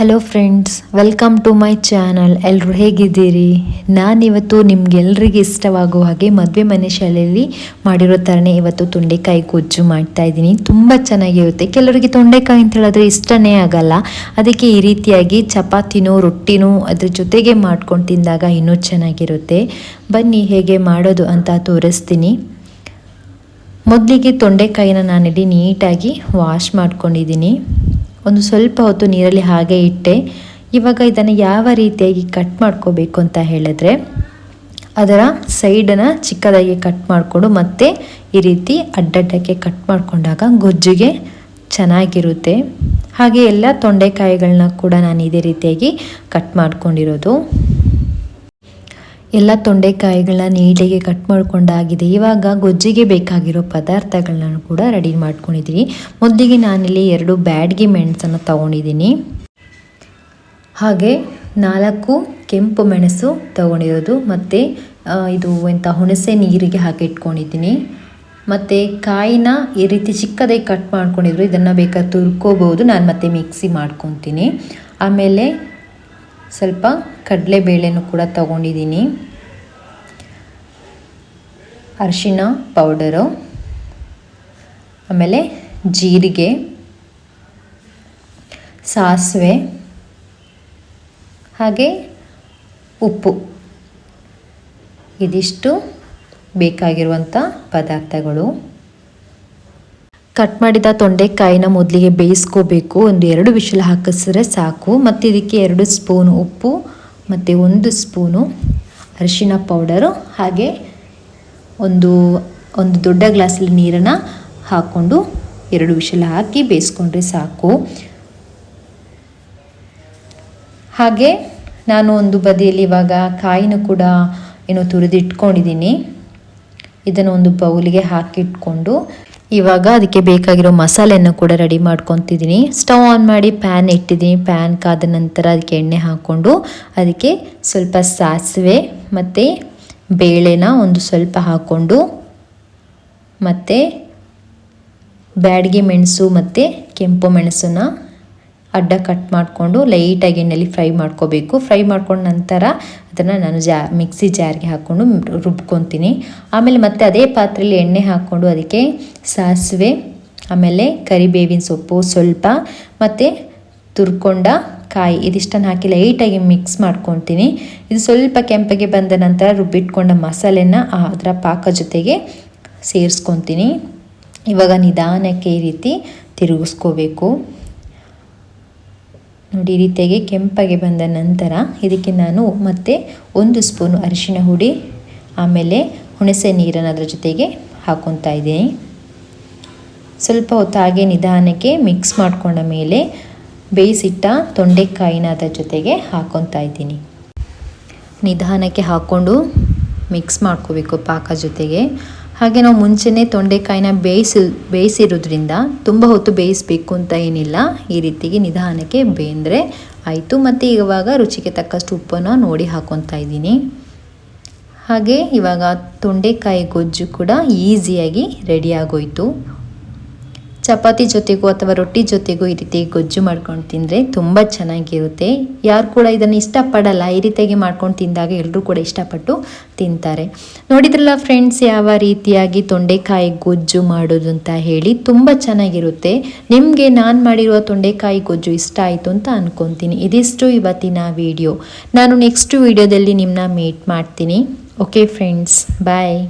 Hello friends welcome to my channel ಎಲ್ಲರೂ ಹೇಗಿದ್ದೀರಿ? ನಾನಿವತ್ತು ನಿಮ್ಗೆಲ್ರಿಗೆ ಇಷ್ಟವಾಗುವ ಹಾಗೆ ಮದುವೆ ಮನೆ ಶಾಲೆಯಲ್ಲಿ ಮಾಡಿರೋ ಥರನೇ ಇವತ್ತು ತೊಂಡೆಕಾಯಿ ಗೊಜ್ಜು ಮಾಡ್ತಾ ಇದ್ದೀನಿ. ತುಂಬ ಚೆನ್ನಾಗಿರುತ್ತೆ. ಕೆಲವರಿಗೆ ತೊಂಡೆಕಾಯಿ ಅಂತ ಹೇಳಿದ್ರೆ ಇಷ್ಟನೇ ಆಗಲ್ಲ. ಅದಕ್ಕೆ ಈ ರೀತಿಯಾಗಿ ಚಪಾತಿನೂ, ರೊಟ್ಟಿನೂ ಅದ್ರ ಜೊತೆಗೆ ಮಾಡ್ಕೊಂಡು ತಿಂದಾಗ ಇನ್ನೂ ಚೆನ್ನಾಗಿರುತ್ತೆ. ಬನ್ನಿ ಹೇಗೆ ಮಾಡೋದು ಅಂತ ತೋರಿಸ್ತೀನಿ. ಮೊದಲಿಗೆ ತೊಂಡೆಕಾಯಿನ ನಾನಿಲ್ಲಿ ನೀಟಾಗಿ ವಾಶ್ ಮಾಡ್ಕೊಂಡಿದ್ದೀನಿ. ಒಂದು ಸ್ವಲ್ಪ ಹೊತ್ತು ನೀರಲ್ಲಿ ಹಾಗೆ ಇಟ್ಟೆ. ಇವಾಗ ಇದನ್ನು ಯಾವ ರೀತಿಯಾಗಿ ಕಟ್ ಮಾಡ್ಕೋಬೇಕು ಅಂತ ಹೇಳಿದ್ರೆ, ಅದರ ಸೈಡನ್ನು ಚಿಕ್ಕದಾಗಿ ಕಟ್ ಮಾಡಿಕೊಂಡು ಮತ್ತೆ ಈ ರೀತಿ ಅಡ್ಡಡ್ಡಕ್ಕೆ ಕಟ್ ಮಾಡಿಕೊಂಡಾಗ ಗೊಜ್ಜಿಗೆ ಚೆನ್ನಾಗಿರುತ್ತೆ. ಹಾಗೆ ಎಲ್ಲ ತೊಂಡೆಕಾಯಿಗಳನ್ನ ಕೂಡ ನಾನು ಇದೇ ರೀತಿಯಾಗಿ ಕಟ್ ಮಾಡ್ಕೊಂಡಿರೋದು. ಎಲ್ಲ ತೊಂಡೆಕಾಯಿಗಳನ್ನ ನೀಟಾಗಿ ಕಟ್ ಮಾಡ್ಕೊಂಡಾಗಿದೆ. ಇವಾಗ ಗೊಜ್ಜಿಗೆ ಬೇಕಾಗಿರೋ ಪದಾರ್ಥಗಳನ್ನ ಕೂಡ ರೆಡಿ ಮಾಡ್ಕೊಂಡಿದ್ದೀನಿ. ಮೊದಲಿಗೆ ನಾನಿಲ್ಲಿ ಎರಡು ಬ್ಯಾಡ್ಗೆ ಮೆಣಸನ್ನು ತಗೊಂಡಿದ್ದೀನಿ. ಹಾಗೆ ನಾಲ್ಕು ಕೆಂಪು ಮೆಣಸು ತಗೊಂಡಿರೋದು. ಮತ್ತು ಇದು ಎಂಥ ಹುಣಸೆ ನೀರಿಗೆ ಹಾಕಿ ಇಟ್ಕೊಂಡಿದ್ದೀನಿ. ಮತ್ತು ಕಾಯಿನ ಈ ರೀತಿ ಚಿಕ್ಕದಾಗಿ ಕಟ್ ಮಾಡ್ಕೊಂಡಿದ್ರು. ಇದನ್ನು ಬೇಕಾದ್ರೆ ತುರ್ಕೋಬೋದು. ನಾನು ಮತ್ತೆ ಮಿಕ್ಸಿ ಮಾಡ್ಕೊತೀನಿ. ಆಮೇಲೆ ಸ್ವಲ್ಪ ಕಡಲೆಬೇಳೆನೂ ಕೂಡ ತಗೊಂಡಿದ್ದೀನಿ. ಅರಿಶಿನ ಪೌಡರು ಆಮೇಲೆ ಜೀರಿಗೆ ಸಾಸಿವೆ ಹಾಗೆ ಉಪ್ಪು. ಇದಿಷ್ಟು ಬೇಕಾಗಿರುವಂಥ ಪದಾರ್ಥಗಳು. ಕಟ್ ಮಾಡಿದ ತೊಂಡೆಕಾಯಿನ ಮೊದಲಿಗೆ ಬೇಯಿಸ್ಕೋಬೇಕು. ಒಂದು ಎರಡು ವಿಷಲ್ ಹಾಕಿಸಿದ್ರೆ ಸಾಕು. ಮತ್ತು ಇದಕ್ಕೆ ಎರಡು ಸ್ಪೂನು ಉಪ್ಪು, ಮತ್ತು ಒಂದು ಸ್ಪೂನು ಅರಿಶಿನ ಪೌಡರು, ಹಾಗೆ ಒಂದು ಒಂದು ದೊಡ್ಡ ಗ್ಲಾಸಲ್ಲಿ ನೀರನ್ನು ಹಾಕ್ಕೊಂಡು ಎರಡು ವಿಷಲ್ ಹಾಕಿ ಬೇಯಿಸ್ಕೊಂಡ್ರೆ ಸಾಕು. ಹಾಗೆ ನಾನು ಒಂದು ಬದಿಯಲ್ಲಿ ಇವಾಗ ಕಾಯಿನ ಕೂಡ ಏನೋ ತುರಿದಿಟ್ಕೊಂಡಿದ್ದೀನಿ. ಇದನ್ನು ಒಂದು ಬೌಲಿಗೆ ಹಾಕಿಟ್ಕೊಂಡು ಇವಾಗ ಅದಕ್ಕೆ ಬೇಕಾಗಿರೋ ಮಸಾಲೆಯನ್ನು ಕೂಡ ರೆಡಿ ಮಾಡ್ಕೊತಿದ್ದೀನಿ. ಸ್ಟವ್ ಆನ್ ಮಾಡಿ ಪ್ಯಾನ್ ಇಟ್ಟಿದ್ದೀನಿ. ಪ್ಯಾನ್ ಕಾದ ನಂತರ ಅದಕ್ಕೆ ಎಣ್ಣೆ ಹಾಕ್ಕೊಂಡು ಅದಕ್ಕೆ ಸ್ವಲ್ಪ ಸಾಸಿವೆ ಮತ್ತು ಬೇಳೆನ ಒಂದು ಸ್ವಲ್ಪ ಹಾಕ್ಕೊಂಡು ಮತ್ತು ಬ್ಯಾಡಿಗೆ ಮೆಣಸು ಮತ್ತು ಕೆಂಪು ಮೆಣಸನ್ನ ಅಡ್ಡ ಕಟ್ ಮಾಡಿಕೊಂಡು ಲೈಟಾಗಿ ಎಣ್ಣೆಯಲ್ಲಿ ಫ್ರೈ ಮಾಡ್ಕೋಬೇಕು. ಫ್ರೈ ಮಾಡ್ಕೊಂಡ ನಂತರ ಅದನ್ನು ನಾನು ಜಾ, ಮಿಕ್ಸಿ ಜಾರ್ಗೆ ಹಾಕ್ಕೊಂಡು ರುಬ್ಕೊತೀನಿ. ಆಮೇಲೆ ಮತ್ತೆ ಅದೇ ಪಾತ್ರೆಯಲ್ಲಿ ಎಣ್ಣೆ ಹಾಕ್ಕೊಂಡು ಅದಕ್ಕೆ ಸಾಸಿವೆ, ಆಮೇಲೆ ಕರಿಬೇವಿನ ಸೊಪ್ಪು ಸ್ವಲ್ಪ, ಮತ್ತು ತುರ್ಕೊಂಡ ಕಾಯಿ ಇದಿಷ್ಟನ್ನು ಹಾಕಿ ಲೈಟಾಗಿ ಮಿಕ್ಸ್ ಮಾಡ್ಕೊತೀನಿ. ಇದು ಸ್ವಲ್ಪ ಕೆಂಪಗೆ ಬಂದ ನಂತರ ರುಬ್ಬಿಟ್ಕೊಂಡ ಮಸಾಲೆನ ಅದರ ಪಾಕ ಜೊತೆಗೆ ಸೇರಿಸ್ಕೊತೀನಿ. ಇವಾಗ ನಿಧಾನಕ್ಕೆ ಈ ರೀತಿ ತಿರುಗಿಸ್ಕೋಬೇಕು. ನೋಡಿ ಈ ರೀತಿಯಾಗಿ ಕೆಂಪಗೆ ಬಂದ ನಂತರ ಇದಕ್ಕೆ ನಾನು ಮತ್ತೆ ಒಂದು ಸ್ಪೂನು ಅರಿಶಿನ ಹುಡಿ, ಆಮೇಲೆ ಹುಣಸೆ ನೀರನ್ನು ಅದರ ಜೊತೆಗೆ ಹಾಕೊತಾ ಇದ್ದೀನಿ. ಸ್ವಲ್ಪ ಹೊತ್ತಾಗೆ ನಿಧಾನಕ್ಕೆ ಮಿಕ್ಸ್ ಮಾಡಿಕೊಂಡ ಮೇಲೆ ಬೇಯಿಸಿಟ್ಟ ತೊಂಡೆಕಾಯಿನ ಅದರ ಜೊತೆಗೆ ಹಾಕೊತಾ ಇದ್ದೀನಿ. ನಿಧಾನಕ್ಕೆ ಹಾಕ್ಕೊಂಡು ಮಿಕ್ಸ್ ಮಾಡ್ಕೋಬೇಕು ಪಾಕ ಜೊತೆಗೆ. ಹಾಗೆ ನಾವು ಮುಂಚೆನೇ ತೊಂಡೆಕಾಯಿನ ಬೇಯಿಸಿ ಬೇಯಿಸಿರೋದ್ರಿಂದ ತುಂಬ ಹೊತ್ತು ಬೇಯಿಸಬೇಕು ಅಂತ ಏನಿಲ್ಲ. ಈ ರೀತಿಗೆ ನಿಧಾನಕ್ಕೆ ಬೇಂದರೆ ಆಯಿತು. ಮತ್ತು ಇವಾಗ ರುಚಿಗೆ ತಕ್ಕಷ್ಟು ಉಪ್ಪನ್ನು ನೋಡಿ ಹಾಕೊತಾ ಇದ್ದೀನಿ. ಹಾಗೆ ಇವಾಗ ತೊಂಡೆಕಾಯಿ ಗೊಜ್ಜು ಕೂಡ ಈಸಿಯಾಗಿ ರೆಡಿ ಆಗೋಯಿತು. ಚಪಾತಿ ಜೊತೆಗೂ ಅಥವಾ ರೊಟ್ಟಿ ಜೊತೆಗೂ ಈ ರೀತಿ ಗೊಜ್ಜು ಮಾಡ್ಕೊಂಡು ತಿಂದರೆ ತುಂಬ ಚೆನ್ನಾಗಿರುತ್ತೆ. ಯಾರು ಕೂಡ ಇದನ್ನು ಇಷ್ಟಪಡಲ್ಲ, ಈ ರೀತಿಯಾಗಿ ಮಾಡ್ಕೊಂಡು ತಿಂದಾಗ ಎಲ್ಲರೂ ಕೂಡ ಇಷ್ಟಪಟ್ಟು ತಿಂತಾರೆ. ನೋಡಿದ್ರಲ್ಲ ಫ್ರೆಂಡ್ಸ್ ಯಾವ ರೀತಿಯಾಗಿ ತೊಂಡೆಕಾಯಿ ಗೊಜ್ಜು ಮಾಡೋದು ಅಂತ ಹೇಳಿ ತುಂಬ ಚೆನ್ನಾಗಿರುತ್ತೆ. ನಿಮಗೆ ನಾನು ಮಾಡಿರುವ ತೊಂಡೆಕಾಯಿ ಗೊಜ್ಜು ಇಷ್ಟ ಆಯಿತು ಅಂತ ಅಂದ್ಕೊತೀನಿ ಇದಿಷ್ಟು ಇವತ್ತಿನ ವಿಡಿಯೋ ನಾನು ನೆಕ್ಸ್ಟ್ ವಿಡಿಯೋದಲ್ಲಿ ನಿಮ್ಮನ್ನ ಮೀಟ್ ಮಾಡ್ತೀನಿ. Okay friends bye